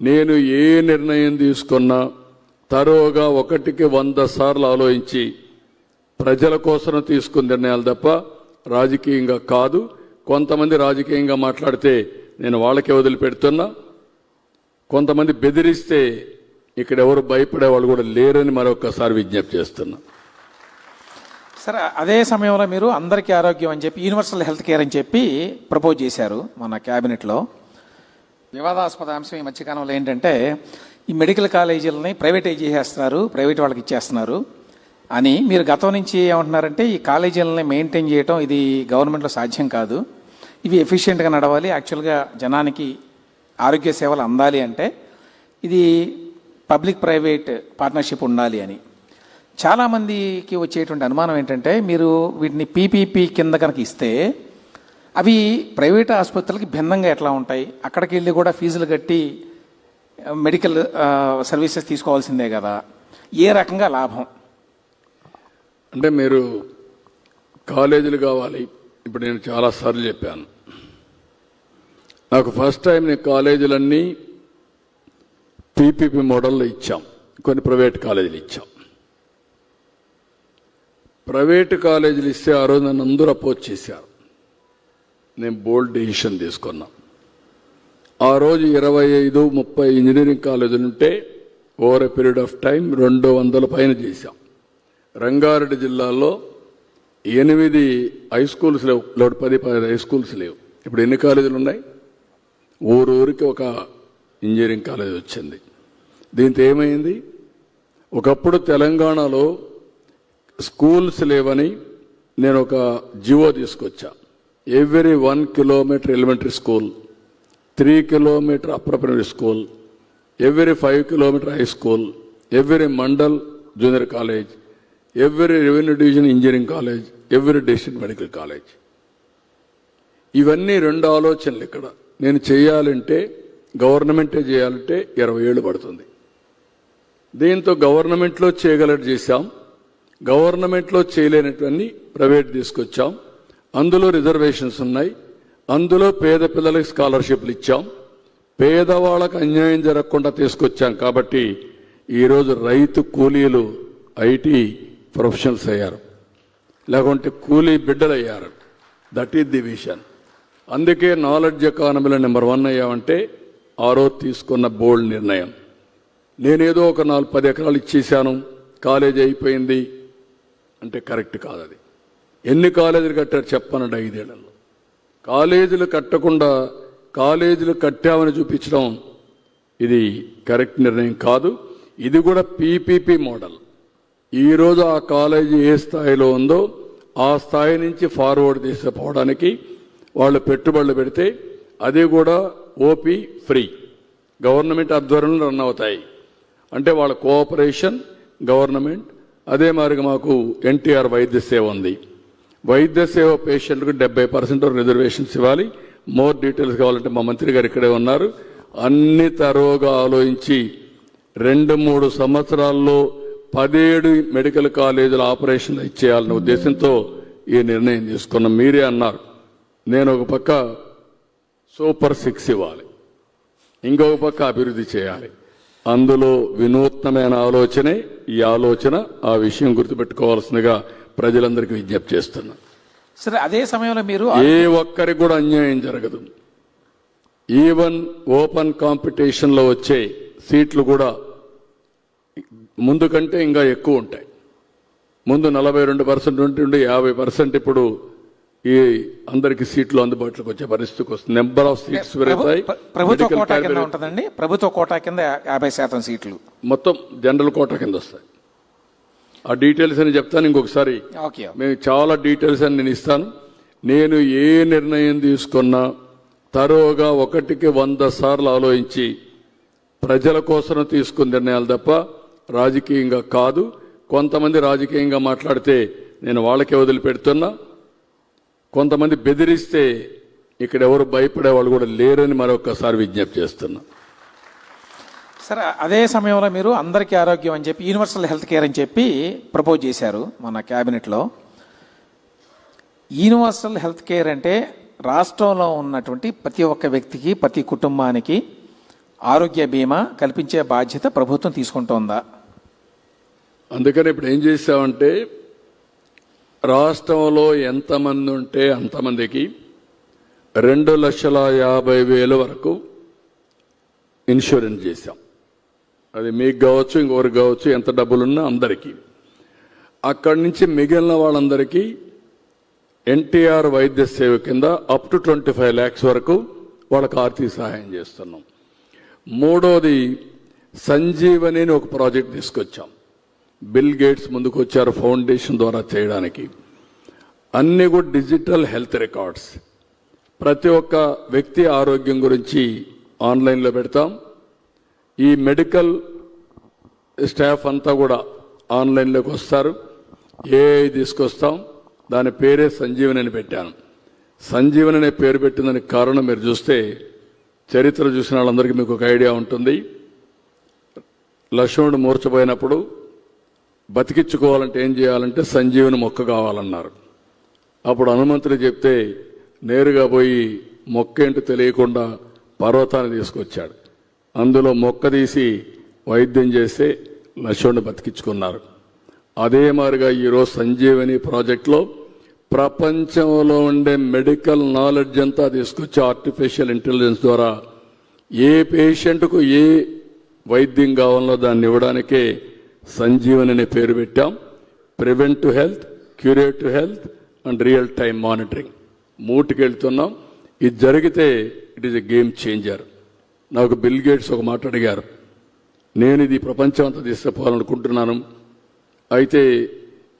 నేను ఏ నిర్ణయం తీసుకున్నా తరోగా ఒకటికి వంద సార్లు ఆలోచించి ప్రజల కోసం తీసుకున్న నిర్ణయాలు తప్ప రాజకీయంగా కాదు. కొంతమంది రాజకీయంగా మాట్లాడితే నేను వాళ్ళకే వదిలిపెడుతున్నా. కొంతమంది బెదిరిస్తే ఇక్కడ ఎవరు భయపడే వాళ్ళు కూడా లేరని మరొకసారి విజ్ఞప్తి చేస్తున్నా. సరే అదే సమయంలో మీరు అందరికీ ఆరోగ్యం అని చెప్పి యూనివర్సల్ హెల్త్ కేర్ అని చెప్పి ప్రపోజ్ చేశారు మన క్యాబినెట్లో. వివాదాస్పద అంశం ఈ మధ్యకాలంలో ఏంటంటే ఈ మెడికల్ కాలేజీలని ప్రైవేటైజ్ చేసేస్తున్నారు ప్రైవేట్ వాళ్ళకి ఇచ్చేస్తున్నారు. అని మీరు గతం నుంచి ఏమంటున్నారంటే ఈ కాలేజీలని మెయింటైన్ చేయడం ఇది గవర్నమెంట్లో సాధ్యం కాదు. ఇవి ఎఫిషియెంట్గా నడవాలి. యాక్చువల్గా జనానికి ఆరోగ్య సేవలు అందాలి అంటే ఇది పబ్లిక్ ప్రైవేట్ పార్ట్నర్షిప్ ఉండాలి అని. చాలామందికి వచ్చేటువంటి అనుమానం ఏంటంటే మీరు వీటిని పీపీపీ కింద కనుక ఇస్తే అవి ప్రైవేట్ ఆసుపత్రులకి భిన్నంగా ఎట్లా ఉంటాయి? అక్కడికి వెళ్ళి కూడా ఫీజులు కట్టి మెడికల్ సర్వీసెస్ తీసుకోవాల్సిందే కదా. ఏ రకంగా లాభం? అంటే మీరు కాలేజీలు కావాలి. ఇప్పుడు నేను చాలాసార్లు చెప్పాను. నాకు ఫస్ట్ టైం నేను కాలేజీలన్నీ పీపీపీ మోడల్లో ఇచ్చాం. కొన్ని ప్రైవేట్ కాలేజీలు ఇచ్చాం. ప్రైవేట్ కాలేజీలు ఇస్తే ఆ రోజు నన్ను అందరూ అపోజ్ చేశారు. నేను బోల్డ్ డెసిషన్ తీసుకున్నా. ఆ రోజు ఇరవై ఐదు ముప్పై ఇంజనీరింగ్ కాలేజీలు ఉంటే over a period of time రెండు వందల పైన చేశాం. రంగారెడ్డి జిల్లాలో ఎనిమిది హై స్కూల్స్ లేవు లేవు పది పది హై స్కూల్స్ లేవు. ఇప్పుడు ఎన్ని కాలేజీలు ఉన్నాయి? ఊరూరికి ఒక ఇంజనీరింగ్ కాలేజ్ వచ్చింది. దీంతో ఏమైంది? ఒకప్పుడు తెలంగాణలో స్కూల్స్ లేవని నేను ఒక జివో తీసుకొచ్చా. Every one kilometre elementary school three kilometre upper primary school every five kilometre high school every mandal junior college every revenue division engineering college every district medical college ఇవన్నీ రెండు ఆలోచనలు ఇక్కడ. నేను చేయాలంటే గవర్నమెంటే చేయాలంటే ఇరవై ఏళ్ళు పడుతుంది. దీంతో గవర్నమెంట్లో చేయగలట్టు చేశాం. గవర్నమెంట్లో చేయలేనటువన్నీ ప్రైవేట్ తీసుకొచ్చాం. అందులో రిజర్వేషన్స్ ఉన్నాయి. అందులో పేద పిల్లలకి స్కాలర్షిప్లు ఇచ్చాం. పేదవాళ్ళకు అన్యాయం జరగకుండా తీసుకొచ్చాం కాబట్టి ఈరోజు రైతు కూలీలు ఐటీ ప్రొఫెషనల్స్ అయ్యారు. లేకుంటే కూలీ బిడ్డలు అయ్యారు దట్ ఈస్ ది విషన్ అందుకే నాలెడ్జ్ ఎకానమీలో నెంబర్ వన్ అయ్యామంటే ఆ రోజు తీసుకున్న బోల్డ్ నిర్ణయం. నేనేదో ఒక నాలుగు పది ఎకరాలు ఇచ్చేసాను కాలేజీ అయిపోయింది. అంటే కరెక్ట్ కాదు అది. ఎన్ని కాలేజీలు కట్టారు చెప్పనండి ఐదేళ్ళలో. కాలేజీలు కట్టకుండా కాలేజీలు కట్టామని చూపించడం ఇది కరెక్ట్ నిర్ణయం కాదు. ఇది కూడా పీపీపీ మోడల్. ఈరోజు ఆ కాలేజీ ఏ స్థాయిలో ఉందో ఆ స్థాయి నుంచి ఫార్వర్డ్ తీసుకుపోవడానికి వాళ్ళు పెట్టుబడులు పెడితే అది కూడా ఓపీ ఫ్రీ. గవర్నమెంట్ ఆధ్వర్యంలో రన్ అవుతాయి. అంటే వాళ్ళ కోఆపరేషన్ గవర్నమెంట్ అదే మరి మాకు ఎన్టీఆర్ వైద్య సేవ ఉంది. వైద్య సేవ పేషెంట్కు డెబ్బై పర్సెంట్ రిజర్వేషన్స్ ఇవ్వాలి. మోర్ డీటెయిల్స్ కావాలంటే మా మంత్రి గారు ఇక్కడే ఉన్నారు. అన్ని తరువుగా ఆలోచించి రెండు మూడు సంవత్సరాల్లో పదిహేడు మెడికల్ కాలేజీల ఆపరేషన్లు ఇచ్చేయాలనే ఉద్దేశంతో ఈ నిర్ణయం తీసుకున్నాం. మీరే అన్నారు. నేను ఒక పక్క సూపర్ సిక్స్ ఇవ్వాలి. ఇంకొక పక్క అభివృద్ధి చేయాలి. అందులో వినూత్నమైన ఆలోచనే ఈ ఆలోచన. ఆ విషయం గుర్తుపెట్టుకోవాల్సిందిగా ప్రజలందరికీ విజ్ఞప్తి చేస్తున్నా. సరే అదే సమయంలో మీరు ఏ ఒక్కరికి కూడా అన్యాయం జరగదు. ఈవెన్ ఓపెన్ కాంపిటీషన్లో వచ్చే సీట్లు కూడా ముందు కంటే ఇంకా ఎక్కువ ఉంటాయి. ముందు నలభై రెండు పర్సెంట్ ఉంటుండే యాభై పర్సెంట్ ఇప్పుడు ఈ అందరికి సీట్లు అందుబాటులోకి వచ్చే పరిస్థితికి వస్తుంది. నెంబర్ ఆఫ్ సీట్స్ పెరుగుతాయి ప్రభు- ప్రభుత్వ కోటా కింద ఉంటుందండి. ప్రభుత్వ కోటా కింద యాభై శాతం సీట్లు. మొత్తం జనరల్ కోటా కింద వస్తాయి. ఆ డీటెయిల్స్ అని చెప్తాను ఇంకొకసారి. మేము చాలా డీటెయిల్స్ అని నేను ఇస్తాను. నేను ఏ నిర్ణయం తీసుకున్నా తరోగా ఒకటికి వంద సార్లు ఆలోచించి ప్రజల కోసం తీసుకున్న నిర్ణయాలు తప్ప రాజకీయంగా కాదు. కొంతమంది రాజకీయంగా మాట్లాడితే నేను వాళ్ళకే వదిలిపెడుతున్నా. కొంతమంది బెదిరిస్తే ఇక్కడ ఎవరు భయపడే వాళ్ళు కూడా లేరని మరొకసారి విజ్ఞప్తి చేస్తున్నా. సరే అదే సమయంలో మీరు అందరికీ ఆరోగ్యం అని చెప్పి యూనివర్సల్ హెల్త్ కేర్ అని చెప్పి ప్రపోజ్ చేశారు మన క్యాబినెట్లో. యూనివర్సల్ హెల్త్ కేర్ అంటే రాష్ట్రంలో ఉన్నటువంటి ప్రతి ఒక్క వ్యక్తికి ప్రతి కుటుంబానికి ఆరోగ్య బీమా కల్పించే బాధ్యత ప్రభుత్వం తీసుకుంటోందా? అందుకని ఇప్పుడు ఏం చేశామంటే రాష్ట్రంలో ఎంతమంది ఉంటే అంతమందికి రెండు లక్షల యాభై వేల వరకు ఇన్సూరెన్స్ చేశాం. అది మీకు కావచ్చు ఇంకొకరికి కావచ్చు ఎంత డబ్బులున్నా అందరికీ. అక్కడి నుంచి మిగిలిన వాళ్ళందరికీ ఎన్టీఆర్ వైద్య సేవ కింద up to twenty five lakhs వరకు వాళ్ళకి ఆర్థిక సహాయం చేస్తున్నాం. మూడోది సంజీవని అని ఒక ప్రాజెక్ట్ తీసుకొచ్చాం. బిల్ గేట్స్ ముందుకు వచ్చారు ఫౌండేషన్ ద్వారా చేయడానికి. అన్ని కూడా డిజిటల్ హెల్త్ రికార్డ్స్. ప్రతి ఒక్క వ్యక్తి ఆరోగ్యం గురించి ఆన్లైన్లో పెడతాం. ఈ మెడికల్ స్టాఫ్ అంతా కూడా ఆన్లైన్లోకి వస్తారు. ఏ తీసుకొస్తాం. దాని పేరే సంజీవని అని పెట్టాను. సంజీవని అనే పేరు పెట్టిందని కారణం మీరు చూస్తే చరిత్ర చూసిన వాళ్ళందరికీ మీకు ఒక ఐడియా ఉంటుంది. లక్ష్మణుడు మూర్చపోయినప్పుడు బతికించుకోవాలంటే ఏం చేయాలంటే సంజీవని మొక్క కావాలన్నారు. అప్పుడు హనుమంతుడు చెప్తే నేరుగా పోయి మొక్క ఏంటో తెలియకుండా పర్వతాన్ని తీసుకొచ్చాడు. అందులో మొక్క తీసి వైద్యం చేస్తే లక్ష్మణ్ బతికించుకున్నారు. అదే మారిగా ఈరోజు సంజీవని ప్రాజెక్ట్లో ప్రపంచంలో ఉండే మెడికల్ నాలెడ్జ్ అంతా తీసుకొచ్చి ఆర్టిఫిషియల్ ఇంటెలిజెన్స్ ద్వారా ఏ పేషెంట్కు ఏ వైద్యం కావాలో దాన్ని ఇవ్వడానికే సంజీవని అనే పేరు పెట్టాం. Prevent to health curate to health and real time monitoring. మూటికి వెళ్తున్నాం ఇది జరిగితే it is a game changer. నాకు బిల్ గేట్స్ ఒక మాట అడిగారు. నేను ఇది ప్రపంచం అంతా తీసుకుపోవాలనుకుంటున్నాను అయితే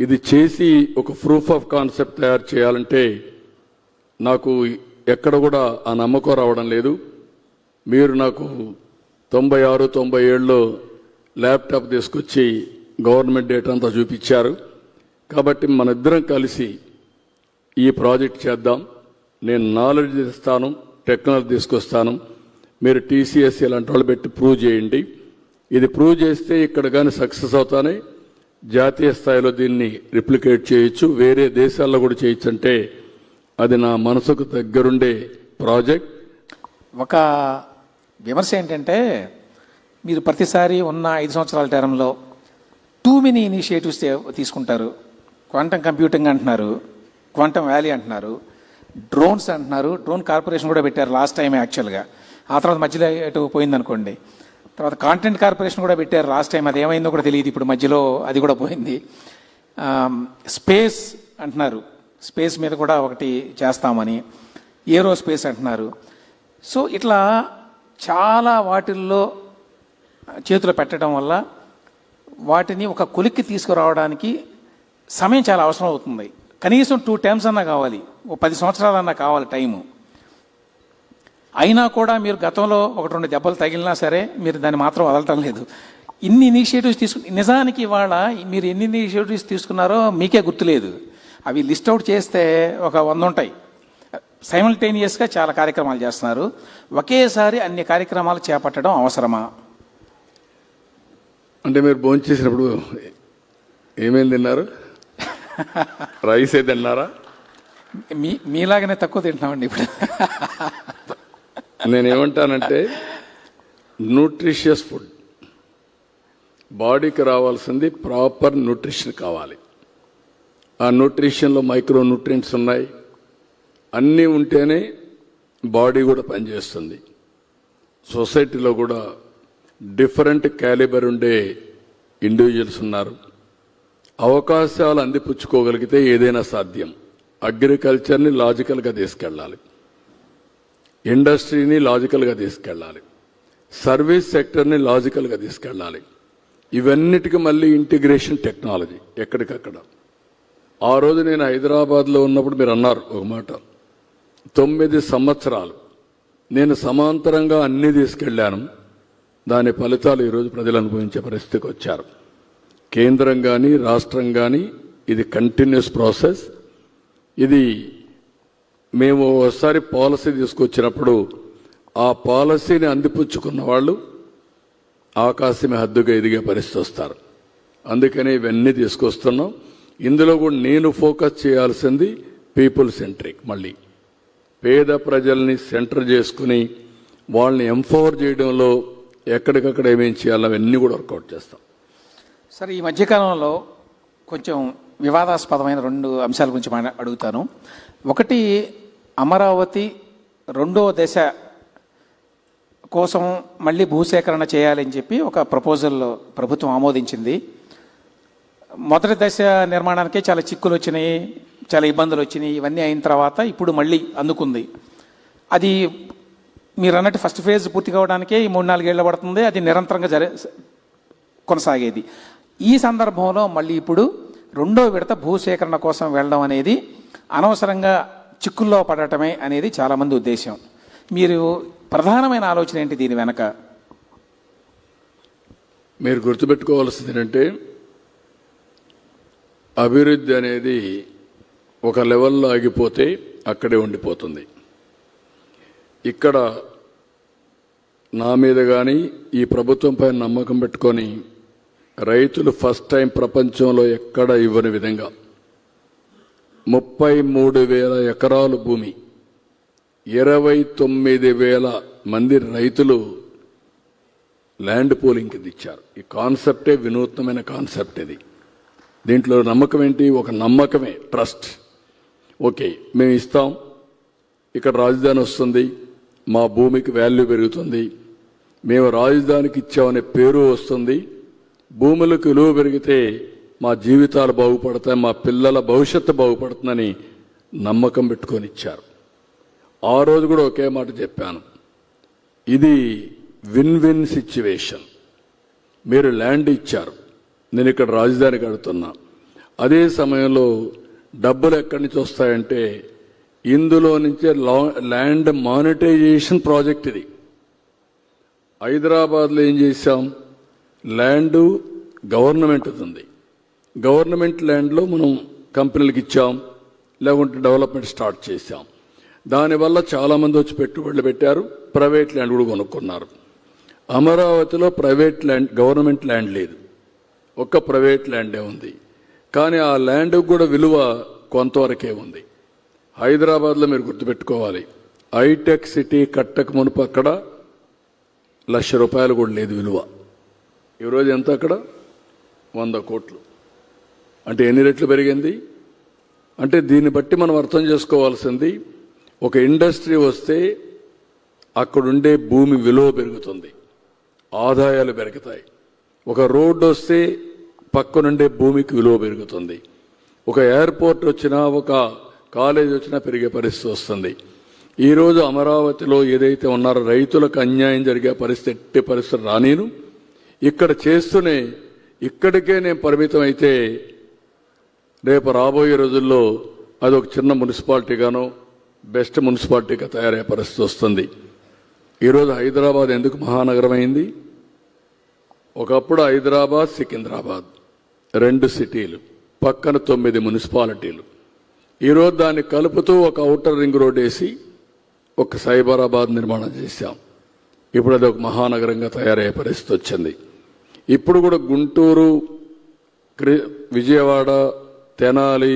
ఇది చేసి ఒక ప్రూఫ్ ఆఫ్ కాన్సెప్ట్ తయారు చేయాలంటే నాకు ఎక్కడ కూడా ఆ నమ్మకం రావడం లేదు. మీరు నాకు తొంభై ఆరు తొంభై ఏడులో ల్యాప్టాప్ తీసుకొచ్చి గవర్నమెంట్ డేటా అంతా చూపించారు. కాబట్టి మన ఇద్దరం కలిసి ఈ ప్రాజెక్ట్ చేద్దాం. నేను నాలెడ్జ్ ఇస్తాను టెక్నాలజీ తీసుకొస్తాను. మీరు టీసీఎస్ ఇలాంటి వాళ్ళు పెట్టి ప్రూవ్ చేయండి. ఇది ప్రూవ్ చేస్తే ఇక్కడ కానీ సక్సెస్ అవుతానే జాతీయ స్థాయిలో దీన్ని రిప్లికేట్ చేయొచ్చు. వేరే దేశాల్లో కూడా చేయొచ్చు అంటే అది నా మనసుకు దగ్గరుండే ప్రాజెక్ట్ ఒక విమర్శ ఏంటంటే మీరు ప్రతిసారి ఉన్న ఐదు సంవత్సరాల టైంలో టూ మెనీ ఇనిషియేటివ్స్ తీసుకుంటారు. క్వాంటమ్ కంప్యూటింగ్ అంటున్నారు క్వాంటమ్ వ్యాలీ అంటున్నారు డ్రోన్స్ అంటున్నారు డ్రోన్ కార్పొరేషన్ కూడా పెట్టారు లాస్ట్ టైం యాక్చువల్గా ఆ తర్వాత మధ్యలో ఎటు పోయిందనుకోండి. తర్వాత కాంటెంట్ కార్పొరేషన్ కూడా పెట్టారు. లాస్ట్ టైం అది ఏమైందో కూడా తెలియదు. ఇప్పుడు మధ్యలో అది కూడా పోయింది. స్పేస్ అంటున్నారు. స్పేస్ మీద కూడా ఒకటి చేస్తామని. ఏరో స్పేస్ అంటున్నారు. సో ఇట్లా చాలా వాటిల్లో చేతులు పెట్టడం వల్ల వాటిని ఒక కొలిక్కి తీసుకురావడానికి సమయం చాలా అవసరం అవుతుంది. కనీసం టూ టైమ్స్ అన్నా కావాలి. ఓ పది సంవత్సరాలన్నా కావాలి టైము. అయినా కూడా మీరు గతంలో ఒకటి రెండు దెబ్బలు తగిలినా సరే మీరు దాన్ని మాత్రం వదలటం లేదు. ఇన్ని ఇనిషియేటివ్స్ తీసుకు నిజానికి ఇవాళ మీరు ఎన్ని ఇనిషియేటివ్స్ తీసుకున్నారో మీకే గుర్తులేదు. అవి లిస్ట్ అవుట్ చేస్తే ఒక వంద ఉంటాయి. సైమల్టేనియస్గా చాలా కార్యక్రమాలు చేస్తున్నారు. ఒకేసారి అన్ని కార్యక్రమాలు చేపట్టడం అవసరమా? అంటే మీరు భోంచేసినప్పుడు ఏమేమి తిన్నారు? రైస్ ఏ తిన్నారా? మీ మీలాగనే తక్కువ తింటున్నామండి ఇప్పుడు. నేనేమంటానంటే న్యూట్రిషియస్ ఫుడ్ బాడీకి రావాల్సింది ప్రాపర్ న్యూట్రిషన్ కావాలి. ఆ న్యూట్రిషన్లో మైక్రో న్యూట్రియంట్స్ ఉన్నాయి. అన్నీ ఉంటేనే బాడీ కూడా పనిచేస్తుంది. సొసైటీలో కూడా డిఫరెంట్ క్యాలిబర్ ఉండే ఇండివిజువల్స్ ఉన్నారు. అవకాశాలు అందిపుచ్చుకోగలిగితే ఏదైనా సాధ్యం. అగ్రికల్చర్ని లాజికల్గా తీసుకెళ్ళాలి. ఇండస్ట్రీని లాజికల్గా తీసుకెళ్ళాలి. సర్వీస్ సెక్టర్ని లాజికల్గా తీసుకెళ్ళాలి. ఇవన్నిటికీ మళ్ళీ ఇంటిగ్రేషన్ టెక్నాలజీ ఎక్కడికక్కడ. ఆ రోజు నేను హైదరాబాద్లో ఉన్నప్పుడు మీరు అన్నారు ఒక మాట. తొమ్మిది సంవత్సరాలు నేను సమాంతరంగా అన్నీ తీసుకెళ్ళాను. దాని ఫలితాలు ఈరోజు ప్రజలు అనుభవించే పరిస్థితికి వచ్చారు. కేంద్రం కానీ రాష్ట్రం కానీ ఇది కంటిన్యూస్ ప్రాసెస్ ఇది మేము ఒకసారి పాలసీ తీసుకొచ్చినప్పుడు ఆ పాలసీని అందిపుచ్చుకున్న వాళ్ళు ఆకాశమే హద్దుగా ఎదిగే పరిస్థితి వస్తారు. అందుకని ఇవన్నీ తీసుకొస్తున్నాం. ఇందులో కూడా నేను ఫోకస్ చేయాల్సింది పీపుల్ సెంట్రిక్ మళ్ళీ. పేద ప్రజల్ని సెంటర్ చేసుకుని వాళ్ళని ఎంపవర్ చేయడంలో ఎక్కడికక్కడ ఏమేం చేయాలో అవన్నీ కూడా వర్కౌట్ చేస్తాం. సార్ ఈ మధ్యకాలంలో కొంచెం వివాదాస్పదమైన రెండు అంశాల గురించి అడుగుతాను. ఒకటి అమరావతి రెండో దశ కోసం మళ్ళీ భూసేకరణ చేయాలని చెప్పి ఒక ప్రపోజల్ ప్రభుత్వం ఆమోదించింది. మొదటి దశ నిర్మాణానికే చాలా చిక్కులు వచ్చినాయి చాలా ఇబ్బందులు వచ్చినాయి ఇవన్నీ అయిన తర్వాత ఇప్పుడు మళ్ళీ అందుకుంది. అది మీరు అన్నట్టు ఫస్ట్ ఫేజ్ పూర్తి కావడానికే ఈ మూడు నాలుగేళ్ళ పడుతుంది అది నిరంతరంగా జరి కొనసాగేది. ఈ సందర్భంలో మళ్ళీ ఇప్పుడు రెండో విడత భూసేకరణ కోసం వెళ్ళడం అనేది అనవసరంగా చిక్కుల్లో పడటమే అనేది చాలామంది ఉద్దేశం మీరు ప్రధానమైన ఆలోచన ఏంటి దీని వెనక? మీరు గుర్తుపెట్టుకోవాల్సింది ఏంటంటే అభివృద్ధి అనేది ఒక లెవెల్లో ఆగిపోతే అక్కడే ఉండిపోతుంది. ఇక్కడ నా మీద కానీ ఈ ప్రభుత్వంపై నమ్మకం పెట్టుకొని రైతులు ఫస్ట్ టైం ప్రపంచంలో ఎక్కడ ఇవ్వని విధంగా ముప్పై మూడు వేల ఎకరాలు భూమి. ఇరవై తొమ్మిది వేల మంది రైతులు ల్యాండ్ పోలింగ్ కింద ఇచ్చారు. ఈ కాన్సెప్టే వినూత్నమైన కాన్సెప్ట్ ఇది. దీంట్లో నమ్మకం ఏంటి? ఒక నమ్మకమే ట్రస్ట్. ఓకే మేము ఇస్తాం. ఇక్కడ రాజధాని వస్తుంది. మా భూమికి వాల్యూ పెరుగుతుంది. మేము రాజధానికి ఇచ్చామనే పేరు వస్తుంది. భూములకు విలువ పెరిగితే మా జీవితాలు బాగుపడతాయి మా పిల్లల భవిష్యత్తు బాగుపడుతుందని నమ్మకం పెట్టుకొని ఇచ్చారు. ఆ రోజు కూడా ఒకే మాట చెప్పాను. ఇది విన్ విన్ సిచ్యువేషన్. మీరు ల్యాండ్ ఇచ్చారు. నేను ఇక్కడ రాజధాని కడుతున్నా. అదే సమయంలో డబ్బులు ఎక్కడి నుంచి వస్తాయంటే ఇందులో నుంచే లా- ల్యాండ్ మానిటైజేషన్ ప్రాజెక్ట్ ఇది. హైదరాబాద్లో ఏం చేశాం? ల్యాండ్ గవర్నమెంట్ ఉంది. గవర్నమెంట్ ల్యాండ్లో మనం కంపెనీలకు ఇచ్చాం లేకుంటే డెవలప్మెంట్ స్టార్ట్ చేశాం. దానివల్ల చాలామంది వచ్చి పెట్టుబడులు పెట్టారు ప్రైవేట్ ల్యాండ్ కూడా కొనుక్కున్నారు. అమరావతిలో ప్రైవేట్ ల్యాండ్ గవర్నమెంట్ ల్యాండ్ లేదు. ఒక్క ప్రైవేట్ ల్యాండే ఉంది. కానీ ఆ ల్యాండ్ కూడా విలువ కొంతవరకే ఉంది. హైదరాబాద్లో మీరు గుర్తుపెట్టుకోవాలి హైటెక్ సిటీ కట్టక మునుపు అక్కడ లక్ష రూపాయలు కూడా లేదు విలువ. ఈరోజు ఎంత అక్కడ? వంద కోట్లు. అంటే ఎన్ని రెట్లు పెరిగింది? అంటే దీన్ని బట్టి మనం అర్థం చేసుకోవాల్సింది ఒక ఇండస్ట్రీ వస్తే అక్కడుండే భూమి విలువ పెరుగుతుంది ఆదాయాలు పెరుగుతాయి. ఒక రోడ్డు వస్తే పక్కనుండే భూమికి విలువ పెరుగుతుంది. ఒక ఎయిర్పోర్ట్ వచ్చినా ఒక కాలేజ్ వచ్చినా పెరిగే పరిస్థితి వస్తుంది. ఈరోజు అమరావతిలో ఏదైతే ఉన్నారో రైతులకు అన్యాయం జరిగే పరిస్థితి ఎట్టి పరిస్థితి రానేను. ఇక్కడ చేస్తూనే ఇక్కడికే నేను పరిమితం అయితే రేపు రాబోయే రోజుల్లో అది ఒక చిన్న మున్సిపాలిటీగానో బెస్ట్ మున్సిపాలిటీగా తయారయ్యే పరిస్థితి వస్తుంది. ఈరోజు హైదరాబాద్ ఎందుకు మహానగరం అయింది ఒకప్పుడు హైదరాబాద్ సికింద్రాబాద్. రెండు సిటీలు పక్కన తొమ్మిది మున్సిపాలిటీలు. ఈరోజు దాన్ని కలుపుతూ ఒక ఔటర్ రింగ్ రోడ్ వేసి ఒక సైబరాబాద్ నిర్మాణం చేశాం. ఇప్పుడు అది ఒక మహానగరంగా తయారయ్యే పరిస్థితి వచ్చింది. ఇప్పుడు కూడా గుంటూరు విజయవాడ తెనాలి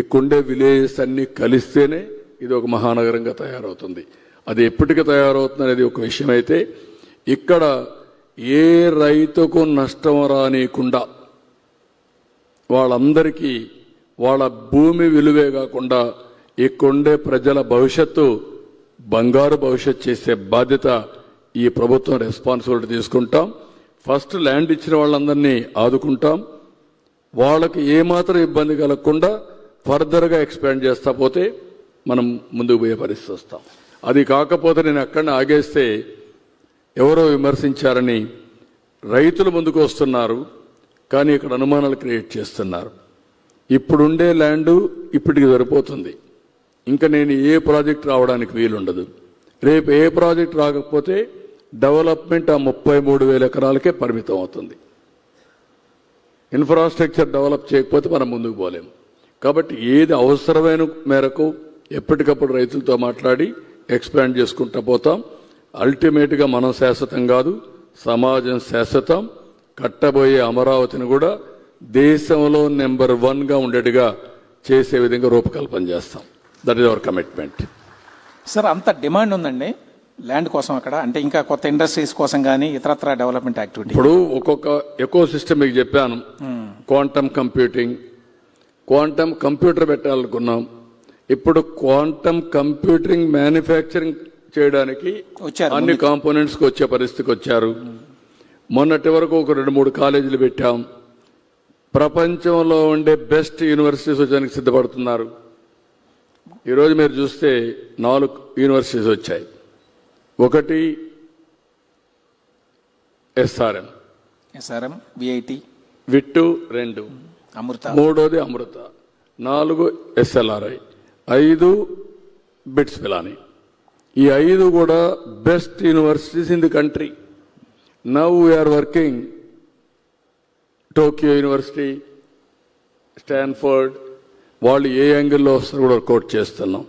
ఇక్కడుండే విలేజెస్ అన్ని కలిస్తేనే ఇది ఒక మహానగరంగా తయారవుతుంది. అది ఎప్పటికి తయారవుతుంది అనేది ఒక విషయం అయితే ఇక్కడ ఏ రైతుకు నష్టం రానియకుండా వాళ్ళందరికీ వాళ్ళ భూమి విలువే కాకుండా ఇక్కడుండే ప్రజల భవిష్యత్తు బంగారు భవిష్యత్తు చేసే బాధ్యత ఈ ప్రభుత్వం రెస్పాన్సిబిలిటీ తీసుకుంటాం. ఫస్ట్ ల్యాండ్ ఇచ్చిన వాళ్ళందరినీ ఆదుకుంటాం. వాళ్ళకి ఏమాత్రం ఇబ్బంది కలగకుండా ఫర్దర్గా ఎక్స్పాండ్ చేస్తా పోతే మనం ముందుకు పోయే పరిస్థితి వస్తాం. అది కాకపోతే నేను అక్కడనే ఆగేస్తే ఎవరో విమర్శించారని రైతులు ముందుకు వస్తున్నారు కానీ ఇక్కడ అనుమానాలు క్రియేట్ చేస్తున్నారు. ఇప్పుడుండే ల్యాండు ఇప్పటికి సరిపోతుంది. ఇంకా నేను ఏ ప్రాజెక్ట్ రావడానికి వీలుండదు. రేపు ఏ ప్రాజెక్ట్ రాకపోతే డెవలప్మెంట్ ఆ ముప్పై మూడు వేల ఎకరాలకే పరిమితం అవుతుంది. ఇన్ఫ్రాస్ట్రక్చర్ డెవలప్ చేయకపోతే మనం ముందుకు పోలేము కాబట్టి ఏది అవసరమైన మేరకు ఎప్పటికప్పుడు రైతులతో మాట్లాడి ఎక్స్పాండ్ చేసుకుంటూ పోతాం. అల్టిమేట్గా మనం శాశ్వతం కాదు సమాజం శాశ్వతం. కట్టబోయే అమరావతిని కూడా దేశంలో నెంబర్ వన్గా ఉండేట్టుగా చేసే విధంగా రూపకల్పన చేస్తాం. That is our commitment sir అంత డిమాండ్ ఉందండి. ల్యాండ్ కోసం అక్కడ అంటే ఇంకా కొత్త ఇండస్ట్రీస్ కోసం కానీ ఇతరత్ర డెవలప్మెంట్ యాక్టివిటీ. ఇప్పుడు ఒక్కొక్క ఎకో సిస్టమ్ మీకు చెప్పాను. Quantum computing. క్వాంటమ్ కంప్యూటర్ పెట్టాలనుకున్నాం. ఇప్పుడు క్వాంటమ్ కంప్యూటింగ్ మ్యానుఫ్యాక్చరింగ్ చేయడానికి అన్ని కాంపోనెంట్స్కి వచ్చే పరిస్థితికి వచ్చారు. మొన్నటి వరకు ఒక రెండు మూడు కాలేజీలు పెట్టాం. ప్రపంచంలో ఉండే బెస్ట్ యూనివర్సిటీస్ వచ్చడానికి సిద్ధపడుతున్నారు. ఈరోజు మీరు చూస్తే నాలుగు యూనివర్సిటీస్ వచ్చాయి. ఒకటి ఎస్ఆర్ఎం. SRM VIT. విట్టు రెండు. అమృత. మూడోది అమృత. నాలుగు ఎస్ఎల్ఆర్ఐ. ఐదు బిట్స్ పిలాని ఈ ఐదు కూడా best universities in the country. Now we are working Tokyo university Stanford. వాళ్ళు ఏ యాంగిల్లో వస్తారో కూడా వర్కౌట్ చేస్తున్నాం.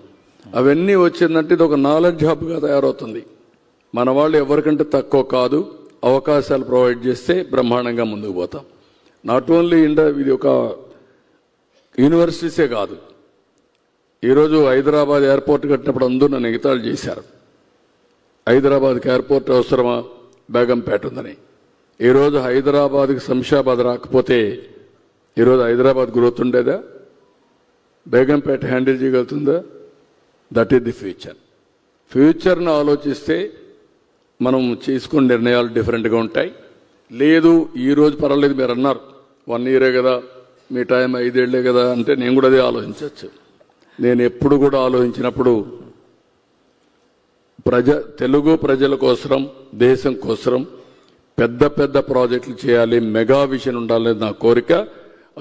అవన్నీ వచ్చిందంటే ఇది ఒక నాలెడ్జ్ హబ్గా తయారవుతుంది. మన వాళ్ళు ఎవరికంటే తక్కువ కాదు అవకాశాలు ప్రొవైడ్ చేస్తే బ్రహ్మాండంగా ముందుకు పోతాం. నాట్ ఓన్లీ ఇండియా ఇది ఒక యూనివర్సిటీసే కాదు. ఈరోజు హైదరాబాద్ ఎయిర్పోర్ట్ కట్టినప్పుడు అందరూ నన్ను ఎగతాళి చేశారు. హైదరాబాద్కి ఎయిర్పోర్ట్ అవసరమా? బేగంపేట ఉందని. ఈరోజు హైదరాబాద్కి శంషాబాద్ రాకపోతే ఈరోజు హైదరాబాద్ గ్రోత్ ఉండేదా బేగంపేట హ్యాండిల్ చేయగలుగుతుందా? దట్ ఈస్ ది ఫ్యూచర్ ఫ్యూచర్ను ఆలోచిస్తే మనం చేసుకునే నిర్ణయాలు డిఫరెంట్గా ఉంటాయి. లేదు ఈ రోజు పర్వాలేదు మీరు అన్నారు. వన్ ఇయరే కదా మీ టైం ఐదేళ్ళే కదా అంటే నేను కూడా అదే ఆలోచించవచ్చు. నేను ఎప్పుడు కూడా ఆలోచించినప్పుడు ప్రజ తెలుగు ప్రజల కోసరం దేశం కోసరం పెద్ద పెద్ద ప్రాజెక్టులు చేయాలి మెగా విజన్ ఉండాలనేది నా కోరిక.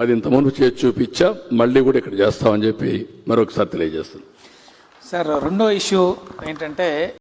అది ఇంతకుముందు చేసి చూపించా మళ్ళీ కూడా ఇక్కడ చేస్తామని చెప్పి మరొకసారి తెలియజేస్తుంది సార్ రెండో ఇష్యూ ఏంటంటే